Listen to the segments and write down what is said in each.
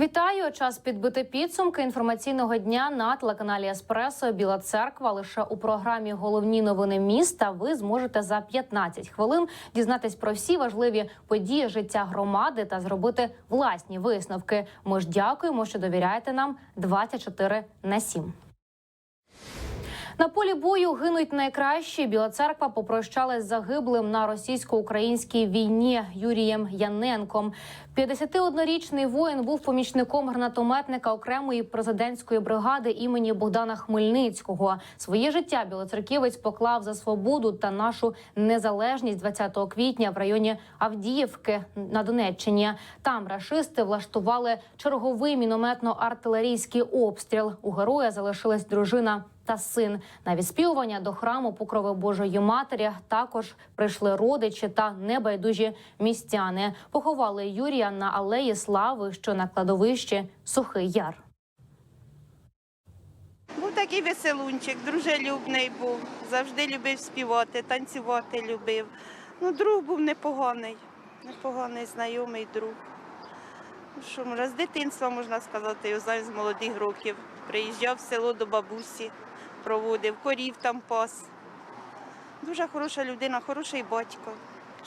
Вітаю! Час підбити підсумки інформаційного дня на телеканалі Еспресо Біла Церква. Лише у програмі Головні новини міста ви зможете за 15 хвилин дізнатись про всі важливі події життя громади та зробити власні висновки. Ми ж дякуємо, що довіряєте нам 24 на 7. На полі бою гинуть найкращі. Біла церква попрощалась загиблим на російсько-українській війні Юрієм Яненком. 51-річний воїн був помічником гранатометника окремої президентської бригади імені Богдана Хмельницького. Своє життя білоцерківець поклав за свободу та нашу незалежність 20 квітня в районі Авдіївки на Донеччині. Там рашисти влаштували черговий мінометно-артилерійський обстріл. У героя залишилась дружина та син. На відспівування до храму Покрови Божої Матері також прийшли родичі та небайдужі містяни. Поховали Юрія на алеї Слави, що на кладовищі Сухий Яр. Був такий веселунчик, дружелюбний був, завжди любив співати, танцювати любив. Ну, друг був непоганий, непоганий знайомий друг. Ну, Що з дитинства можна сказати, його знаю з молодих років. Приїжджав в село до бабусі, проводив, корів там пас. Дуже хороша людина, хороший батько,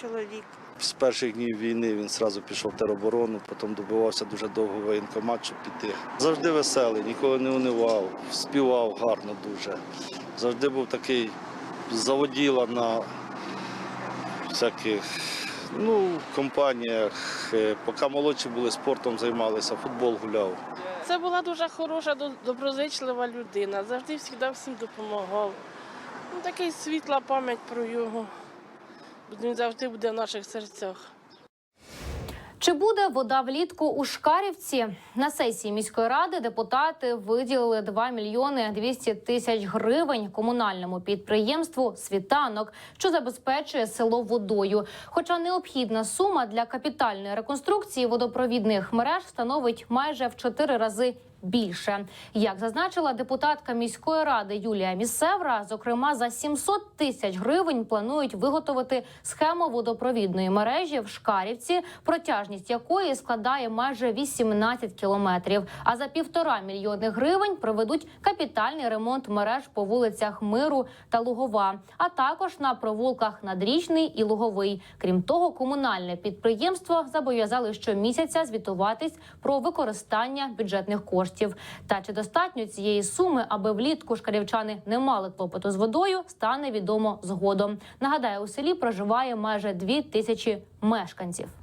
чоловік. З перших днів війни він одразу пішов в тероборону, потім добивався дуже довго воєнкомат, щоб піти. Завжди веселий, ніколи не унивав, співав гарно дуже. Завжди був такий заводіла на всяких ну, компаніях. Е, Поки молодші були, спортом займалися, футбол гуляв. Це була дуже хороша, доброзичлива людина. Завжди завжди всім допомагав. Ну, такий світла пам'ять про його. Він завжди буде в наших серцях. Чи буде вода влітку у Шкарівці? На сесії міської ради депутати виділили 2 мільйони 200 тисяч гривень комунальному підприємству Світанок, що забезпечує село водою. Хоча необхідна сума для капітальної реконструкції водопровідних мереж становить майже в 4 рази. Більше як зазначила депутатка міської ради Юлія Місевра, зокрема за 700 тисяч гривень планують виготовити схему водопровідної мережі в Шкарівці, протяжність якої складає майже 18 кілометрів. А за півтора мільйони гривень проведуть капітальний ремонт мереж по вулицях Миру та Лугова, а також на провулках Надрічний і Луговий. Крім того, комунальне підприємство зобов'язали щомісяця звітуватись про використання бюджетних коштів. Та чи достатньо цієї суми, аби влітку шкарівчани не мали клопоту з водою, стане відомо згодом. Нагадаю, у селі проживає майже дві тисячі мешканців.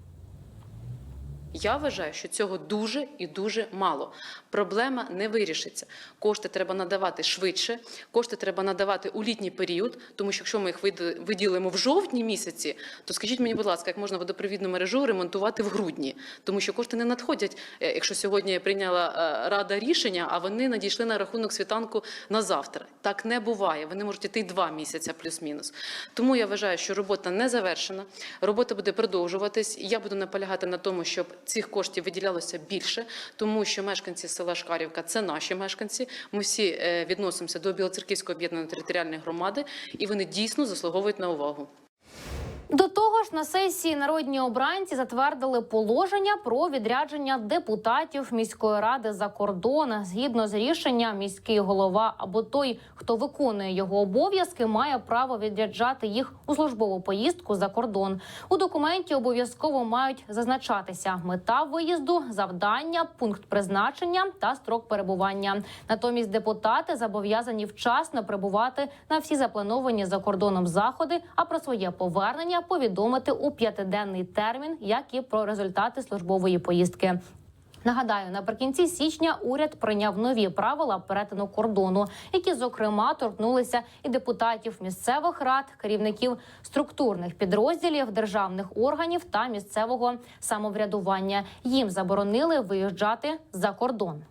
Я вважаю, що цього дуже і дуже мало. Проблема не вирішиться. Кошти треба надавати швидше, кошти треба надавати у літній період, тому що якщо ми їх виділимо в жовтні місяці, то скажіть мені, будь ласка, як можна водопровідну мережу ремонтувати в грудні? Тому що кошти не надходять, е, якщо сьогодні прийняла е, рада рішення, а вони надійшли на рахунок світанку на завтра. Так не буває. Вони можуть йти два місяці плюс-мінус. Тому я вважаю, що робота не завершена. Робота буде продовжуватись. Я буду наполягати на тому, щоб цих коштів виділялося більше, тому що мешканці села Шкарівка це наші мешканці. Ми всі е, відносимося до Білоцерківської об'єднаної територіальної громади, і вони дійсно заслуговують на увагу. До того ж, на сесії народні обранці затвердили положення про відрядження депутатів міської ради за кордон. Згідно з рішенням, міський голова або той, хто виконує його обов'язки, має право відряджати їх у службову поїздку за кордон. У документі обов'язково мають зазначатися мета виїзду, завдання, пункт призначення та строк перебування. Натомість депутати зобов'язані вчасно прибувати на всі заплановані за кордоном заходи, а про своє повернення повідомити у п'ятиденний термін, як і про результати службової поїздки. Нагадаю, наприкінці січня уряд прийняв нові правила перетину кордону, які зокрема торкнулися і депутатів місцевих рад, керівників структурних підрозділів, державних органів та місцевого самоврядування. Їм заборонили виїжджати за кордон.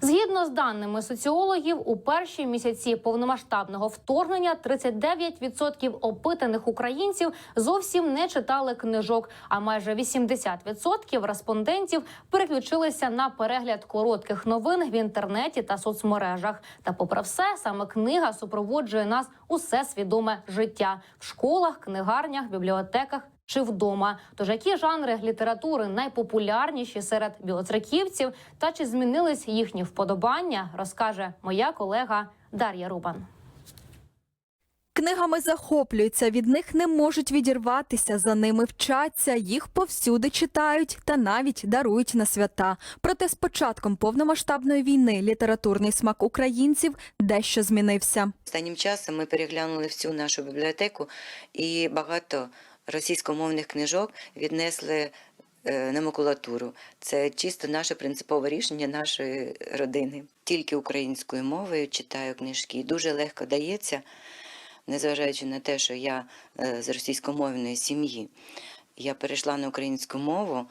Згідно з даними соціологів, у перші місяці повномасштабного вторгнення 39% опитаних українців зовсім не читали книжок, а майже 80% респондентів переключилися на перегляд коротких новин в інтернеті та соцмережах. Та, попри все, саме книга супроводжує нас усе свідоме життя в школах, книгарнях, бібліотеках чи вдома. Тож які жанри літератури найпопулярніші серед білоцерківців та чи змінились їхні вподобання, розкаже моя колега Дар'я Рубан. Книгами захоплюються, від них не можуть відірватися, за ними вчаться, їх повсюди читають та навіть дарують на свята. Проте з початком повномасштабної війни літературний смак українців дещо змінився. Останнім часом ми переглянули всю нашу бібліотеку і багато російськомовних книжок віднесли е, на макулатуру. Це чисто наше принципове рішення нашої родини. Тільки українською мовою читаю книжки. Дуже легко дається, незважаючи на те, що я е, з російськомовної сім'ї. Я перейшла на українську мову,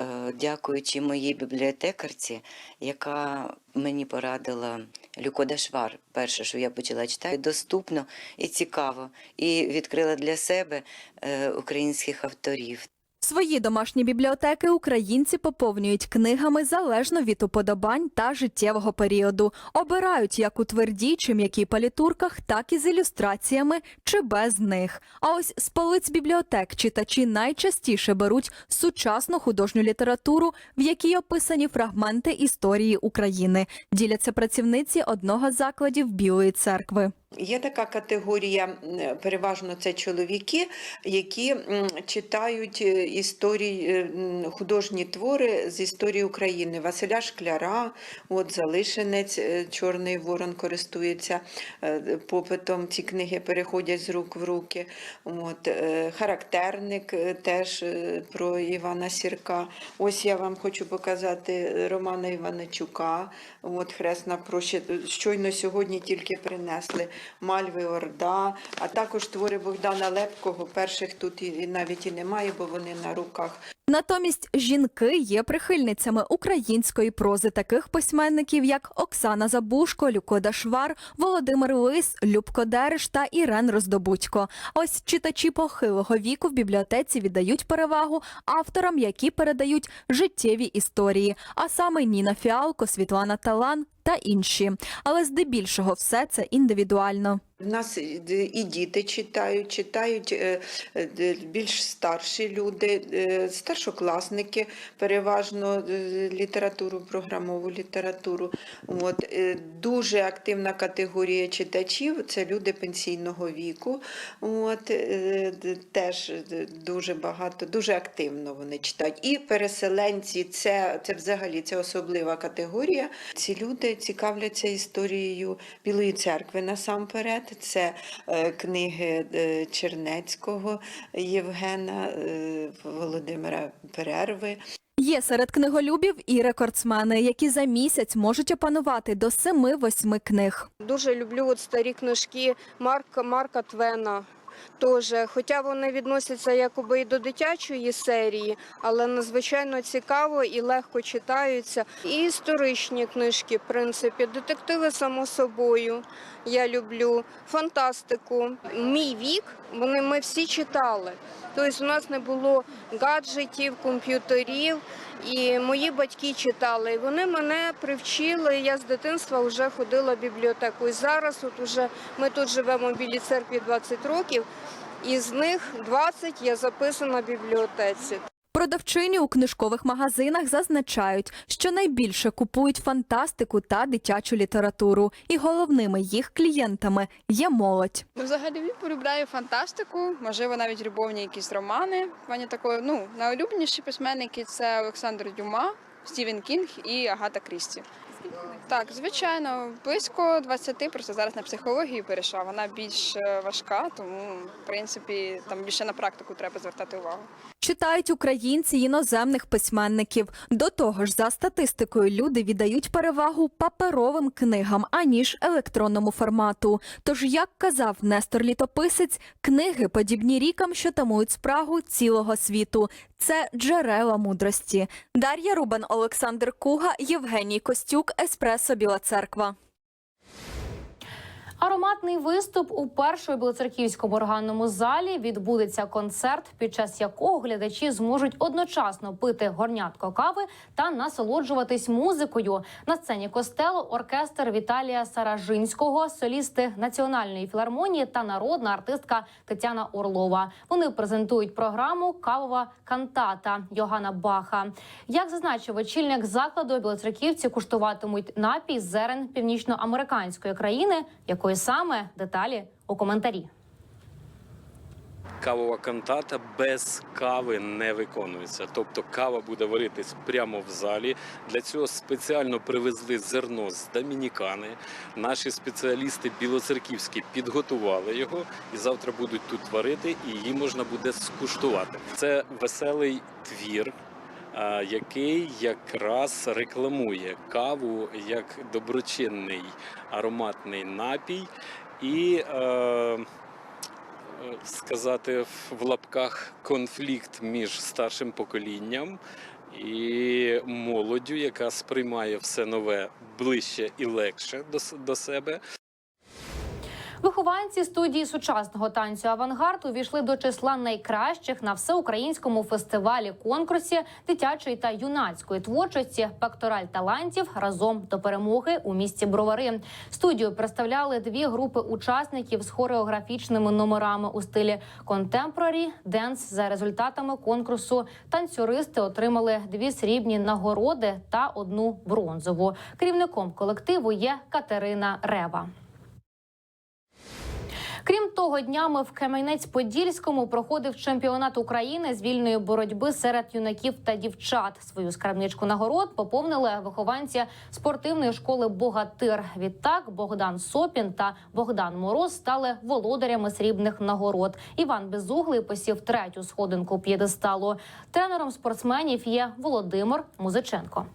е, дякуючи моїй бібліотекарці, яка мені порадила Люкода Швар. Перше, що я почала читати, доступно і цікаво, і відкрила для себе е, українських авторів. Свої домашні бібліотеки українці поповнюють книгами залежно від уподобань та життєвого періоду. Обирають як у твердій чи м'якій палітурках, так і з ілюстраціями чи без них. А ось з полиць бібліотек читачі найчастіше беруть сучасну художню літературу, в якій описані фрагменти історії України. Діляться працівниці одного з закладів Білої церкви. Є така категорія, переважно це чоловіки, які читають е, історії, е, художні твори з історії України. Василя Шкляра, от Залишенець, е, Чорний Ворон користується попитом. Ці книги переходять з рук в руки. От, характерник теж про Івана Сірка. Ось я вам хочу показати Романа Іваничука. От Хресна проща. Щойно сьогодні тільки принесли. Мальви Орда, а також твори Богдана Лепкого. Перших тут і навіть і немає, бо вони на руках. Натомість жінки є прихильницями української прози таких письменників, як Оксана Забушко, Люкода Швар, Володимир Лис, Любко Дереш та Ірен Роздобудько. Ось читачі похилого віку в бібліотеці віддають перевагу авторам, які передають життєві історії, а саме Ніна Фіалко, Світлана Талан та інші. Але здебільшого все це індивідуально. В нас і діти читають, читають е, е, більш старші люди, е, старшокласники, переважно літературу, програмову літературу. От, дуже активна категорія читачів це люди пенсійного віку. От, теж дуже багато, дуже активно вони читають. І переселенці це, це взагалі це особлива категорія. Ці люди цікавляться історією Білої церкви насамперед. Це е, книги е, Чернецького Євгена, е, Володимира Перерви. Є серед книголюбів і рекордсмени, які за місяць можуть опанувати до 7-8 книг. Дуже люблю от старі книжки Марка, Марка Твена. Теж, хоча вони відносяться якоби і до дитячої серії, але надзвичайно цікаво і легко читаються. І історичні книжки, в принципі, детективи, само собою. Я люблю фантастику. Мій вік вони ми всі читали. Тобто, у нас не було гаджетів, комп'ютерів, і мої батьки читали. І вони мене привчили. Я з дитинства вже ходила в бібліотеку. І зараз, от уже ми тут живемо в Білій церкві 20 років, і з них 20 я записана в бібліотеці. Продавчині у книжкових магазинах зазначають, що найбільше купують фантастику та дитячу літературу, і головними їх клієнтами є молодь. Ну, взагалі полюбляю фантастику, можливо, навіть любовні якісь романи. Плані такої, ну, найулюбленіші письменники це Олександр Дюма, Стівен Кінг і Агата Крісті. Так, звичайно, близько 20, просто зараз на психологію перейшла. Вона більш е, важка, тому в принципі там більше на практику треба звертати увагу. Читають українці іноземних письменників. До того ж, за статистикою, люди віддають перевагу паперовим книгам аніж електронному формату. Тож, як казав Нестор Літописець, книги подібні рікам, що тамують спрагу цілого світу. Це джерела мудрості. Дар'я Рубан, Олександр Куга, Євгеній Костюк, Еспресо Біла Церква. Ароматний виступ у першому білоцерківському органному залі відбудеться концерт, під час якого глядачі зможуть одночасно пити горнятко кави та насолоджуватись музикою. На сцені костелу оркестр Віталія Саражинського, солісти національної філармонії та народна артистка Тетяна Орлова. Вони презентують програму Кавова кантата Йогана Баха. Як зазначив очільник закладу, білоцерківці куштуватимуть напій зерен північноамериканської країни, якої саме деталі у коментарі. Кавова кантата без кави не виконується. Тобто кава буде варитись прямо в залі. Для цього спеціально привезли зерно з Домінікани. Наші спеціалісти білоцерківські підготували його і завтра будуть тут варити, і її можна буде скуштувати. Це веселий твір. Який якраз рекламує каву як доброчинний ароматний напій і е, е, сказати в лапках конфлікт між старшим поколінням і молоддю, яка сприймає все нове ближче і легше до, до себе. Вихованці студії сучасного танцю Авангард увійшли до числа найкращих на всеукраїнському фестивалі конкурсі дитячої та юнацької творчості Пектораль талантів разом до перемоги у місті Бровари. Студію представляли дві групи учасників з хореографічними номерами у стилі контемпорарі денс. За результатами конкурсу танцюристи отримали дві срібні нагороди та одну бронзову. Керівником колективу є Катерина Рева. Крім того, днями в Кам'янець-Подільському проходив чемпіонат України з вільної боротьби серед юнаків та дівчат. Свою скарбничку нагород поповнили вихованці спортивної школи Богатир. Відтак Богдан Сопін та Богдан Мороз стали володарями срібних нагород. Іван Безуглий посів третю сходинку п'єдесталу. Тренером спортсменів є Володимир Музиченко.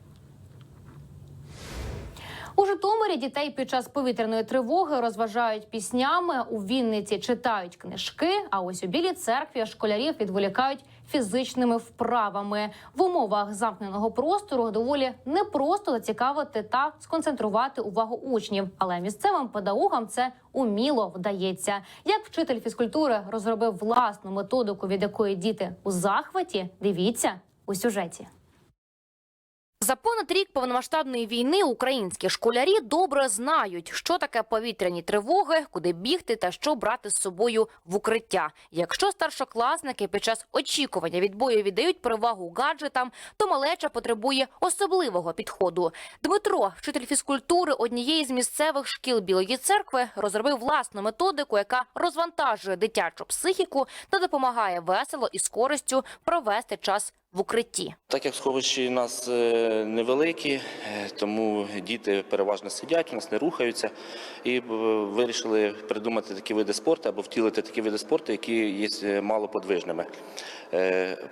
У Житомирі дітей під час повітряної тривоги розважають піснями. У Вінниці читають книжки. А ось у білій церкві школярів відволікають фізичними вправами. В умовах замкненого простору доволі непросто зацікавити та сконцентрувати увагу учнів. Але місцевим педагогам це уміло вдається. Як вчитель фізкультури розробив власну методику, від якої діти у захваті, дивіться у сюжеті. За понад рік повномасштабної війни українські школярі добре знають, що таке повітряні тривоги, куди бігти та що брати з собою в укриття. Якщо старшокласники під час очікування відбою віддають перевагу гаджетам, то малеча потребує особливого підходу. Дмитро, вчитель фізкультури однієї з місцевих шкіл Білої церкви, розробив власну методику, яка розвантажує дитячу психіку та допомагає весело і з користю провести час в укритті. Так як сховищі у нас е, невеликі, е, тому діти переважно сидять, у нас не рухаються, і е, вирішили придумати такі види спорту або втілити такі види спорту, які є малоподвижними.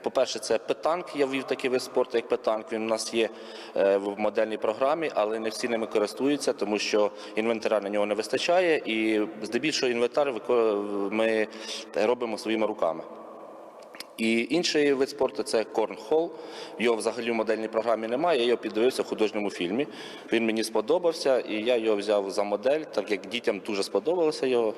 По-перше, це петанк. Я ввів такий вид спорту, як петанк. Він у нас є в модельній програмі, але не всі ними користуються, тому що інвентаря на нього не вистачає, і здебільшого інвентар ми робимо своїми руками. І інший вид спорту це корнхол. Його взагалі в модельній програмі немає. Я його піддивився в художньому фільмі. Він мені сподобався, і я його взяв за модель, так як дітям дуже сподобалося його.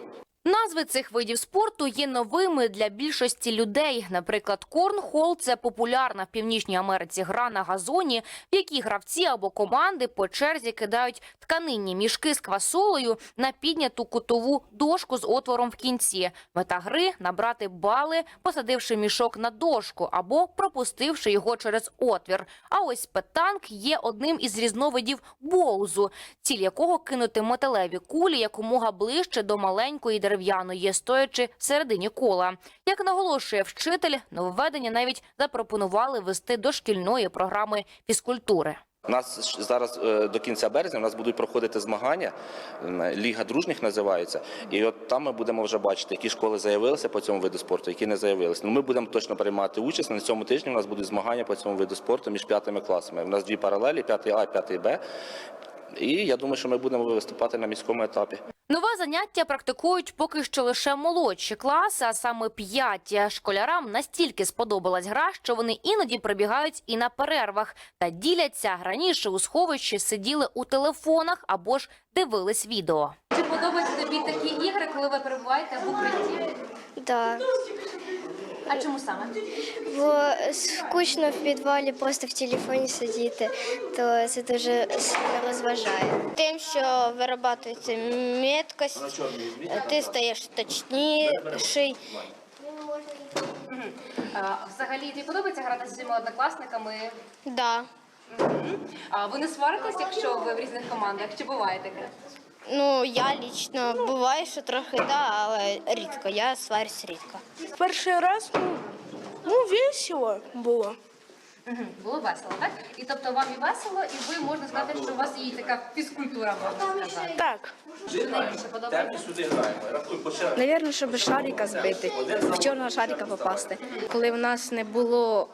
Назви цих видів спорту є новими для більшості людей. Наприклад, корнхол – це популярна в Північній Америці гра на газоні, в якій гравці або команди по черзі кидають тканинні мішки з квасолою на підняту кутову дошку з отвором в кінці. Мета гри – набрати бали, посадивши мішок на дошку або пропустивши його через отвір. А ось петанк є одним із різновидів боузу, ціль якого кинути металеві кулі якомога ближче до маленької дерев'яної, стоячи всередині кола. Як наголошує вчитель, нововведення навіть запропонували вести до шкільної програми фізкультури. У нас зараз е, до кінця березня у нас будуть проходити змагання. Ліга дружніх називається. І от там ми будемо вже бачити, які школи заявилися по цьому виду спорту, які не заявилися. Ну, ми будемо точно приймати участь. На цьому тижні у нас будуть змагання по цьому виду спорту між п'ятими класами. У нас дві паралелі: п'ятий А, п'ятий Б. І я думаю, що ми будемо виступати на міському етапі. Нове заняття практикують поки що лише молодші класи, а саме п'яті. Школярам настільки сподобалась гра, що вони іноді прибігають і на перервах та діляться. Раніше у сховищі сиділи у телефонах або ж дивились відео. Чи подобаються тобі такі ігри, коли ви перебуваєте в укритті? Да. А чому саме? Бо скучно в підвалі просто в телефоні сидіти, то це дуже сильно розважає. Тим, що вирабатується меткость, ти стаєш точніший. Взагалі, тобі подобається грати зі своїми однокласниками? Да. А ви не сваритесь, якщо ви в різних командах? Чи буває таке? Ну, я лічно буває, що трохи да, але рідко. Я сварюсь рідко. Перший раз ну, ну весело було. Мгм, Було весело, так? І тобто вам і весело, і ви можна сказати, що у вас є така фізкультура, можна сказати. Так. Що найбільше подобається? Навірно, щоб шарика збити, в чорного шарика попасти. Коли в нас не було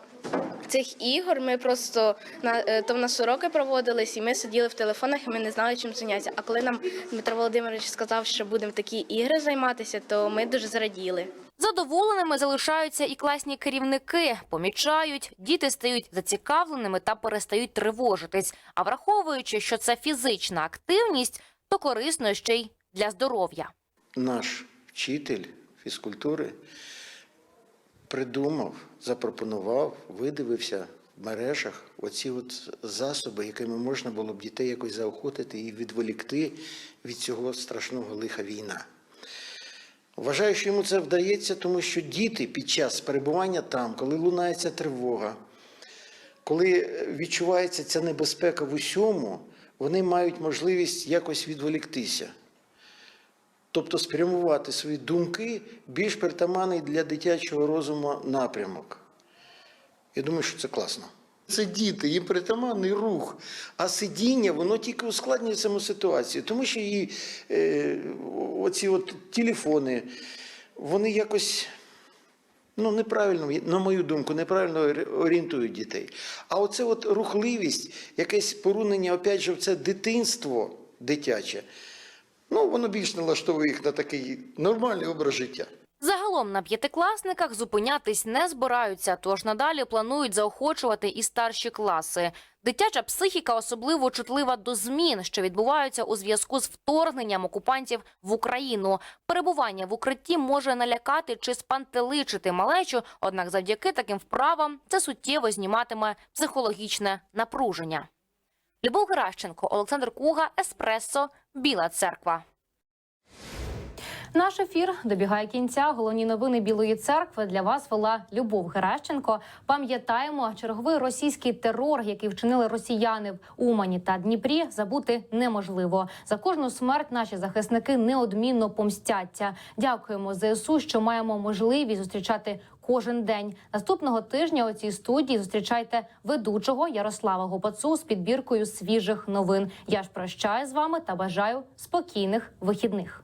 цих ігор, ми просто на е, то в нас уроки проводились, і ми сиділи в телефонах, і ми не знали, чим зайнятися. А коли нам Дмитро Володимирович сказав, що будемо такі ігри займатися, то ми дуже зраділи. Задоволеними залишаються і класні керівники. Помічають, діти стають зацікавленими та перестають тривожитись. А враховуючи, що це фізична активність, то корисно ще й для здоров'я. наш вчитель фізкультури придумав, запропонував, видивився в мережах оці от засоби, якими можна було б дітей якось заохотити і відволікти від цього страшного лиха війна. Вважаю, що йому це вдається, тому що діти під час перебування там, коли лунається тривога, коли відчувається ця небезпека в усьому, вони мають можливість якось відволіктися. Тобто спрямувати свої думки більш притаманний для дитячого розуму напрямок. Я думаю, що це класно. Це діти, їм притаманний рух, а сидіння воно тільки ускладнює саму ситуацію, тому що і е, оці от телефони, вони якось ну, неправильно, на мою думку, неправильно орієнтують дітей. А оце от рухливість, якесь порунення, опять же, в це дитинство дитяче, ну, воно більш налаштовує їх на такий нормальний образ життя. Загалом на п'ятикласниках зупинятись не збираються, тож надалі планують заохочувати і старші класи. Дитяча психіка особливо чутлива до змін, що відбуваються у зв'язку з вторгненням окупантів в Україну. Перебування в укритті може налякати чи спантеличити малечу, однак завдяки таким вправам це суттєво зніматиме психологічне напруження. Любов Геращенко, Олександр Куга, Еспресо, Біла Церква. Наш ефір добігає кінця. Головні новини Білої церкви для вас вела Любов Геращенко. Пам'ятаємо, черговий російський терор, який вчинили росіяни в Умані та Дніпрі, забути неможливо. За кожну смерть наші захисники неодмінно помстяться. Дякуємо ЗСУ, що маємо можливість зустрічати кожен день. Наступного тижня у цій студії зустрічайте ведучого Ярослава Гопацу з підбіркою свіжих новин. Я ж прощаю з вами та бажаю спокійних вихідних.